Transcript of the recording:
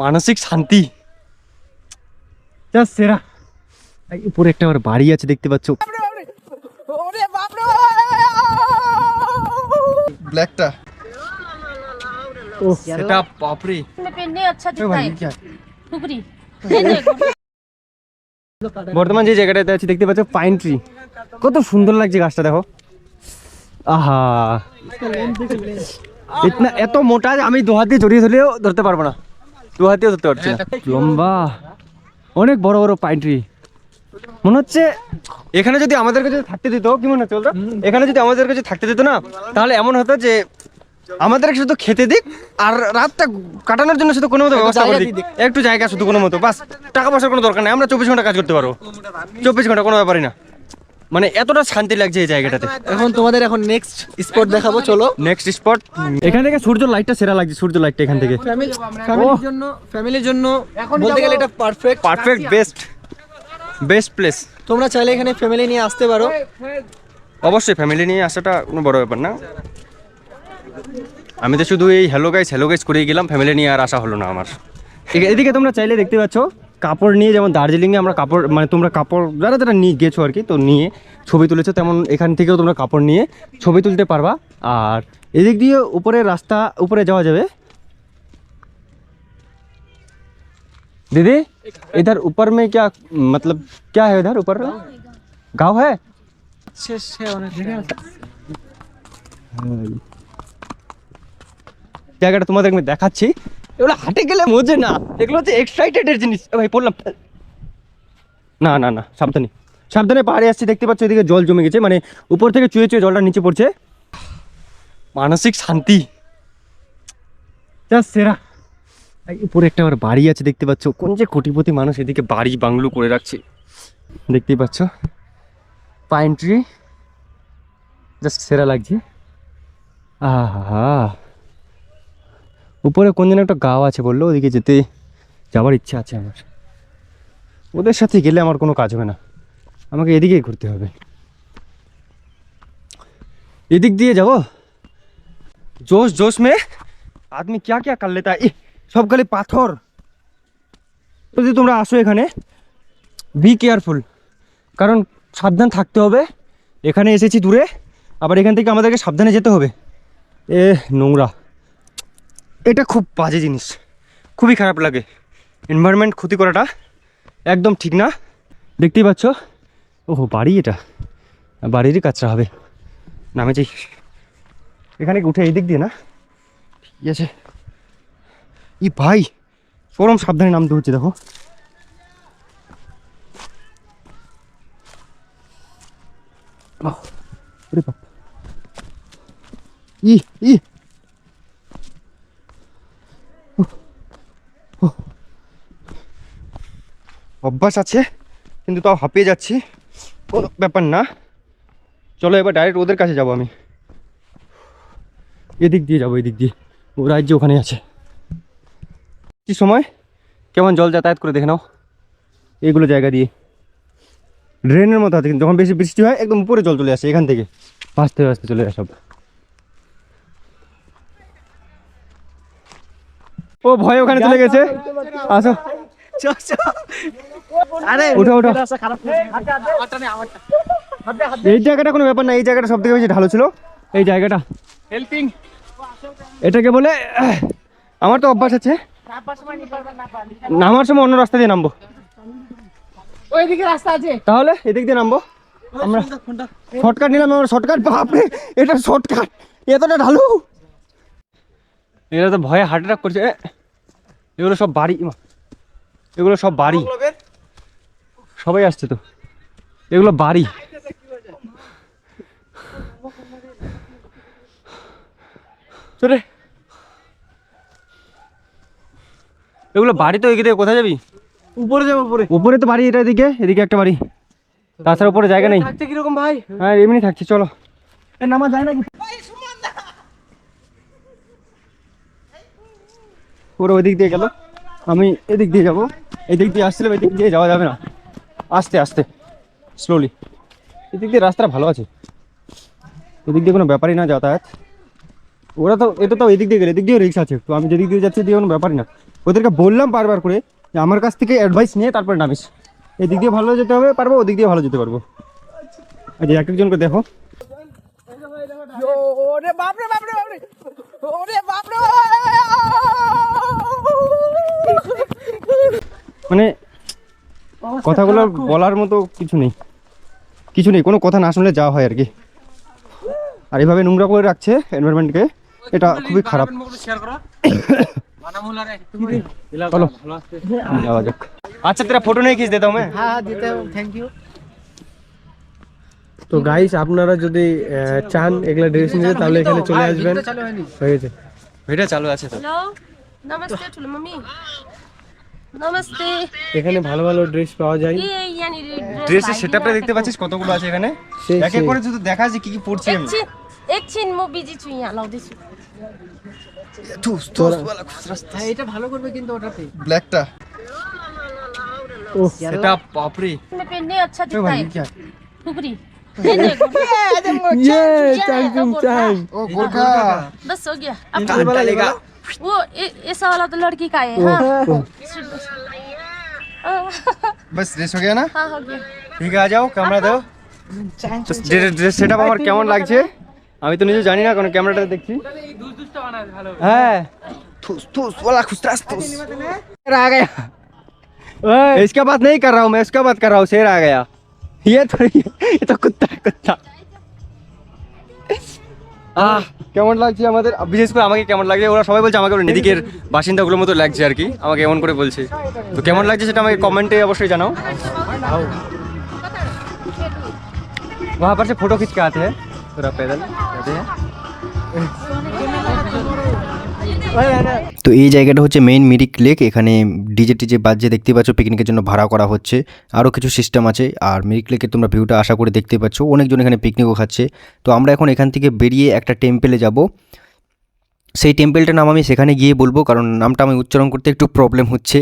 মানসিক শান্তি। সেরা। উপরে একটা আমার বাড়ি আছে দেখতে পাচ্ছ। ব্ল্যাকটা বর্তমান যে জায়গাটাতে আছি দেখতে পাচ্ছ পাইন ট্রি কত সুন্দর লাগছে গাছটা দেখো। আহা। এত মোটা আমি দু হাত দিয়ে জড়িয়ে ধরলেও ধরতে পারব না। দু হাত দিয়েও ধরতে পারছি না লম্বা। অনেক বড় বড় পাইন ট্রি মনে হচ্ছে এখানে যদি আমাদের কাছে থাকতে দিত কি মনে হচ্ছে এখানে যদি আমাদের কাছে থাকতে দিত না তাহলে এমন হতো যে আমাদের শুধু খেতে দিক আর রাতটা কাটানোর জন্য শুধু কোনো মতো ব্যবস্থা করে দিক। একটু জায়গা শুধু কোনো মতো বাস। টাকা পয়সার কোনো দরকার নেই আমরা চব্বিশ ঘণ্টা কাজ করতে পারব। চব্বিশ ঘণ্টা কোনো ব্যাপারই না। মানে এতটা শান্তি লাগছে এই জায়গাটাতে। এখন তোমাদের এখন নেক্সট স্পট দেখাবো চলো। নেক্সট স্পট এখান থেকে সূর্য লাইটটা সেরা লাগছে সূর্য লাইটটা এখান থেকে। ফ্যামিলির জন্য ফ্যামিলির জন্য বলতে গেলে এটা perfect perfect best best place তোমরা চাইলে এখানে ফ্যামিলি নিয়ে আসতে পারো। অবশ্যই ফ্যামিলি নিয়ে আসাটা কোনো বড় ব্যাপার না। আমি তো শুধু এই হ্যালো গাইস হ্যালো গাইস করেই গেলাম ফ্যামিলি নিয়ে আর আসা হলো না আমার। এদিকে তোমরা চাইলে দেখতে পাচ্ছ কাপড় নিয়ে যেমন দার্জিলিংয়ে আমরা কাপড় মানে তোমরা কাপড় যারা যারা নিয়ে গেছো আর কি তো নিয়ে ছবি তুলেছো তেমন এখান থেকেও তোমরা কাপড় নিয়ে ছবি তুলতে পারবা আর এদিক দিয়ে উপরে রাস্তা উপরে যাওয়া যাবে दीदी इधर ऊपर में क्या मतलब क्या है इधर ऊपर गांव है জায়গাটা তোমাদের আমি দেখাচ্ছি এগুলো হাটে গেলে মজে না। এগুলো হচ্ছে এক্সাইটেডের জিনিস। ভাই, পড়লাম। না না না, সাবধানে। সাবধানে পাহাড়ে আসছি, দেখতে পাচ্ছ এদিকে জল জমে গেছে। মানে উপর থেকে চুয়ে চুয়ে জলটা নিচে পড়ছে। মানসিক শান্তি। জাস্ট সেরা। উপরে একটা আমার বাড়ি আছে, দেখতে পাচ্ছ। কোন যে কোটিপতি মানুষ এদিকে বাড়ি বাংলো করে রাখছে। দেখতেই পাচ্ছ। পাইন ট্রি জাস্ট সেরা লাগছে। আহা। উপরে কোন যেন একটা গাঁও আছে বললো ওদিকে যেতে যাওয়ার ইচ্ছা আছে আমার ওদের সাথে গেলে আমার কোনো কাজ হবে না আমাকে এদিকেই ঘুরতে হবে এদিক দিয়ে যাবো जोश जोश में आदमी क्या क्या कर लेता है इ, সব খালি পাথর যদি তোমরা আসো এখানে বি কেয়ারফুল কারণ সাবধান থাকতে হবে এখানে এসেছি দূরে আবার এখান থেকে আমাদেরকে সাবধানে যেতে হবে এ নোংরা এটা খুব বাজে জিনিস। খুবই খারাপ লাগে। এনভায়রনমেন্ট ক্ষতি করাটা একদম ঠিক না। দেখতেই পাচ্ছ? ওহো, বাড়ি এটা। বাড়িরই কাজটা হবে। নামে যাই এখানে উঠে এই দিক দিয়ে না? ঠিক আছে। ই ভাই, চরম সাবধানে নামতে হচ্ছে, দেখো। ই ই অভ্যাস আছে, কিন্তু তাও হাঁপিয়ে যাচ্ছি। কোনো ব্যাপার না। চলো এবার ডাইরেক্ট ওদের কাছে যাব আমি। এদিক দিয়ে যাব, এদিক দিয়ে। ও রাজ্য ওখানে আছে। কি সময়? কেমন জল যাতায়াত করে দেখে নাও। এইগুলো জায়গা দিয়ে। ড্রেনের মতো আছে, কিন্তু যখন বেশি বৃষ্টি হয়, একদম উপরে জল চলে আসে এখান থেকে। ভাসতে ভাসতে চলে আসে সব। ও ভয় ওখানে চলে গেছে। আসো। আরে ওঠো ওঠো এই জায়গাটা কোনো ব্যাপার না এই জায়গাটা সব থেকে বেশি ঢালো ছিল। এই জায়গাটা। হেল্পিং এটাকে বলে আমার তো অভ্যাস আছে। নামার সময় অন্য রাস্তা দিয়ে নামবো। ওইদিকে রাস্তা আছে। তাহলে এদিক দিয়ে নামবো। আমরা শর্টকাট নিলাম আমরা শর্টকাট বাপরে এটা শর্টকাট। এতটা ঢালু। এরা তো ভয়ে হার্ট অ্যাটাক করছে এগুলো সব বাড়ি এগুলো সব বাড়ি। সবাই আসছে তো। এগুলো বাড়ি। চলে এগুলো বাড়ি তো এদিকে কোথায় যাবি? উপরে যাব উপরে। উপরে তো বাড়ি এটা এদিকে এদিকে একটা বাড়ি। তাছাড়া উপরে জায়গা নেই। থাকতে কীরকম ভাই? হ্যাঁ এমনি থাকছে চলো। নামা যায় নাকি? পুরো ওদিক দিয়ে গেল। আমি এদিক দিয়ে যাব। এদিক দিয়ে আসছিলাম এদিক দিয়ে যাওয়া যাবে না। আস্তে আস্তে স্লোলি এদিক দিয়ে রাস্তাটা ভালো আছে। এদিক দিয়ে কোনো ব্যাপারই না যাতায়াত। ওরা তো এটা তো এদিক দিয়ে গেলে এদিক দিয়ে রিক্সা আছে। তো আমি যেদিক দিয়ে যাচ্ছি দিয়ে কোনো ব্যাপারই না। ওদেরকে বললাম বারবার করে যে আমার কাছ থেকে অ্যাডভাইস নিয়ে তারপরে নামিস। এদিক দিয়ে ভালো যেতে হবে পারব ওদিক দিয়ে ভালো যেতে পারব। যে এক একজনকে দেখো। ওরে বাপরে বাপরে বাপরে। ওরে বাপরে। মানে কথাগুলো বলার মতো কিছু নেই। কিছু নেই কোনো কথা না শুনলে যাওয়া হয় আর কি। আর এইভাবে নোংরা করে রাখছে এনভায়রনমেন্টকে এটা খুবই খারাপ। যাওয়া আচ্ছা তেরা ফটো নিয়ে খিচ হ্যাঁ? দিতাম থ্যাংক ইউ তো গাইস আপনারা যদি চান এগুলা ড্রেস নিতে তাহলে এখানে চলে আসবেন। হয়ে গেছে। চালু আছে তো। নমস্তে টুলু মামি। मम्मी नमस्ते এখানে ভালো ভালো ড্রেস পাওয়া যায় ये यानी ড্রেসের সেটআপটা দেখতে পাচ্ছিস কতগুলো আছে এখানে সেই- এক এক সেই। করে শুধু দেখা যে কি কি পড়ছি আমি एकछिन एकछिन म बिजी छु यहाँ लाउँदैछु থুস থুস হ্যাঁ এটা ভালো করবে কিন্তু ওটাতে ব্ল্যাকটা ও সেটা বাপরে मैं पहनने अच्छा ए दिखता भाई है ये क्या फुकरी ये देखो ये चांग चुंग चांग ओ गोरखा बस हो गया अब कान डालेगा वो ए- ऐसा वाला तो लड़की का है हाँ हाँ, बस ड्रेस हो गया ना हाँ हो गया ঠিক আছে যাও ক্যামেরা দাও ড্রেস সেটআপ আমার কেমন লাগছে আমি তো নিজে জানি না কারণ ক্যামেরাটা দেখছি হ্যাঁ थूस थूस वाला खुसरास थूस शेर आ गया इसका बात नहीं कर रहा हूँ मैं इसका बात कर रहा हूँ शेर आ गया ये तो ये तो कुत्ता है कुत्ता আহ কেমন লাগছে আমাদের বিশেষ করে আমাকে কেমন লাগছে ওরা সবাই বলছে আমাকে ওরা এদিকের বাসিন্দাগুলোর মতো লাগছে আর কি আমাকে এমন করে বলছে তো কেমন লাগছে সেটা আমাকে কমেন্টে অবশ্যই জানাও वहाँ पर से फोटो खींच के आते हैं पूरा पैदल जाते हैं তো এই জায়গাটা হচ্ছে মেইন মিরিক লেক এখানে ডিজে টিজে বাজে দেখতে পাচ্ছ পিকনিকের জন্য ভাড়া করা হচ্ছে। আরও কিছু সিস্টেম আছে, আর মিরিক লেকের তোমরা ভিউটা আশা করে দেখতে পাচ্ছ, অনেকজন এখানে পিকনিকও খাচ্ছে। তো আমরা এখন এখান থেকে বেরিয়ে একটা টেম্পেলে যাব। সেই টেম্পেলটার নাম আমি সেখানে গিয়ে বলব, কারণ নামটা আমি উচ্চারণ করতে একটু প্রবলেম হচ্ছে।